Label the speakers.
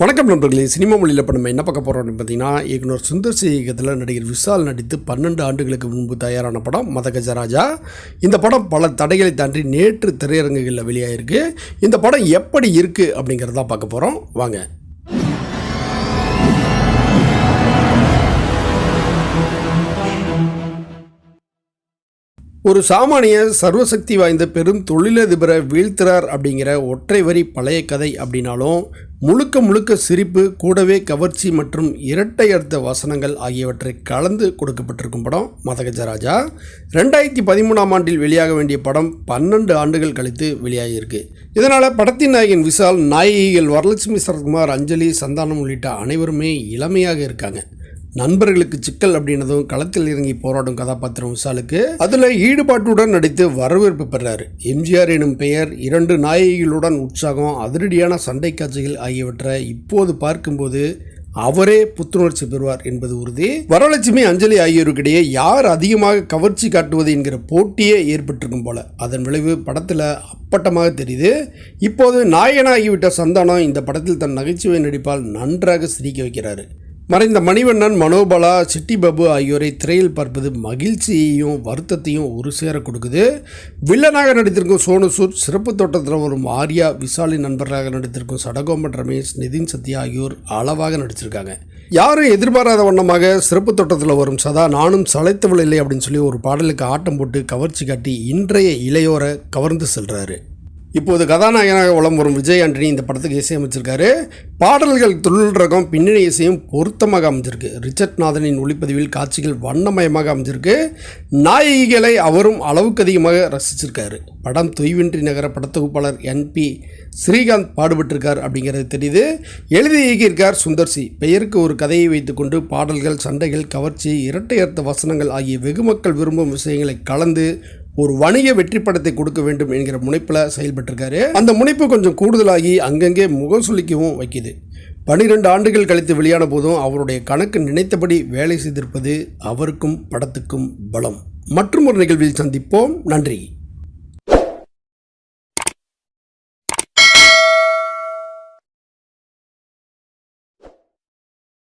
Speaker 1: வணக்கம் நண்பர்களே. சினிமா மொழியில் இப்போ நம்ம என்ன பார்க்க போகிறோம் அப்படின்னு பார்த்தீங்கன்னா இயக்குனர் சுந்தர் சி இயக்கத்தில் நடிகர் விஷால் நடித்து பன்னெண்டு ஆண்டுகளுக்கு முன்பு தயாரான படம் மதகஜராஜா. இந்த படம் பல தடைகளை தாண்டி நேற்று திரையரங்குகளில் வெளியாகிருக்கு இந்த படம் எப்படி இருக்குது அப்படிங்கிறதான் பார்க்க போகிறோம் வாங்க. ஒரு சாமானிய சர்வசக்தி வாய்ந்த பெரும் தொழிலதிபரை வீழ்த்துறார் அப்படிங்கிற ஒற்றை வரி பழைய கதை அப்படின்னாலும் முழுக்க முழுக்க சிரிப்பு கூடவே கவர்ச்சி மற்றும் இரட்டை அர்த்த வசனங்கள் ஆகியவற்றை கலந்து கொடுக்கப்பட்டிருக்கும் படம் மதகஜராஜா ரெண்டாயிரத்தி பதிமூணாம் ஆண்டில் வெளியாக வேண்டிய படம் பன்னெண்டு ஆண்டுகள் கழித்து வெளியாகியிருக்கு. இதனால் படத்தின் நாயகன் விஷால் நாயகிகள் வரலட்சுமி சரத்குமார் அஞ்சலி சந்தானம் உள்ளிட்ட அனைவருமே இளமையாக இருக்காங்க. நண்பர்களுக்கு சிக்கல் அப்படின்னதும் களத்தில் இறங்கி போராடும் கதாபாத்திரம் விஷாலுக்கு அதில் ஈடுபாட்டுடன் நடித்து வரவேற்பு பெறாரு. எம்ஜிஆர் எனும் பெயர் இரண்டு நாயகிகளுடன் உற்சாகம் அதிரடியான சண்டை காட்சிகள் ஆகியவற்றை இப்போது பார்க்கும்போது அவரே புத்துணர்ச்சி பெறுவார் என்பது உறுதி. வரலட்சுமி அஞ்சலி ஆகியோருக்கிடையே யார் அதிகமாக கவர்ச்சி காட்டுவது என்கிற போட்டியே ஏற்பட்டிருக்கும் போல. அதன் விளைவு படத்தில் அப்பட்டமாக தெரியுது. இப்போது நாயகனாகிவிட்ட சந்தானம் இந்த படத்தில் தன் நகைச்சுவை நடிப்பால் நன்றாக சிரிக்க வைக்கிறாரு. மறைந்த மணிவண்ணன் மனோபலா சிட்டி பாபு ஆகியோரை திரையில் பார்ப்பது மகிழ்ச்சியையும் வருத்தத்தையும் ஒரு சேர கொடுக்குது. வில்லனாக நடித்திருக்கும் சோனு சூட் சிறப்பு தோட்டத்தில் வரும் ஆர்யா விசாலி நண்பர்களாக நடித்திருக்கும் சடகோமன் ரமேஷ் நிதின் சத்யா ஆகியோர் அளவாக நடிச்சிருக்காங்க. யாரும் எதிர்பாராத வண்ணமாக சிறப்பு தோட்டத்தில் வரும் சதா நானும் சளைத்தவள் இல்லை அப்படின்னு சொல்லி ஒரு பாடலுக்கு ஆட்டம் போட்டு கவர்ச்சி காட்டி இன்றைய இளையோரை கவர்ந்து செல்கிறாரு இப்போது கதாநாயகனாக வலம் வரும் விஜய் ஆண்டனி இந்த படத்துக்கு இசையமைச்சிருக்காரு பாடல்கள் தொழில் ரகம் பின்னணி இசையும் பொருத்தமாக அமைஞ்சிருக்கு. ரிச்சர்ட் நாதனின் ஒளிப்பதிவில் காட்சிகள் வண்ணமயமாக அமைஞ்சிருக்கு. நாயகிகளை அவரும் அளவுக்கு அதிகமாக ரசிச்சிருக்காரு. படம் தொய்வின்றி நகர படத்தொகுப்பாளர் என்பி ஸ்ரீகாந்த் பாடுபட்டிருக்கார் அப்படிங்கிறது தெரியுது. எழுதி இயக்கியிருக்கார் சுந்தர்சி. பெயருக்கு ஒரு கதையை வைத்துக்கொண்டு பாடல்கள் சண்டைகள் கவர்ச்சி இரட்டை அர்த்த வசனங்கள் ஆகிய வெகுமக்கள் விரும்பும் விஷயங்களை கலந்து ஒரு வணிக வெற்றி படத்தை கொடுக்க வேண்டும் என்கிற முனைப்பில் செயல்பட்டிருக்காரு. அந்த முனைப்பு கொஞ்சம் கூடுதலாகி அங்கங்கே முகம் சுளிக்கவும் வைக்குது. பனிரெண்டு ஆண்டுகள் கழித்து வெளியான போதும் அவருடைய கணக்கு நினைத்தபடி வேலை செய்திருப்பது அவருக்கும் படத்துக்கும் பலம். மற்றும் ஒரு நிகழ்வில் சந்திப்போம். நன்றி.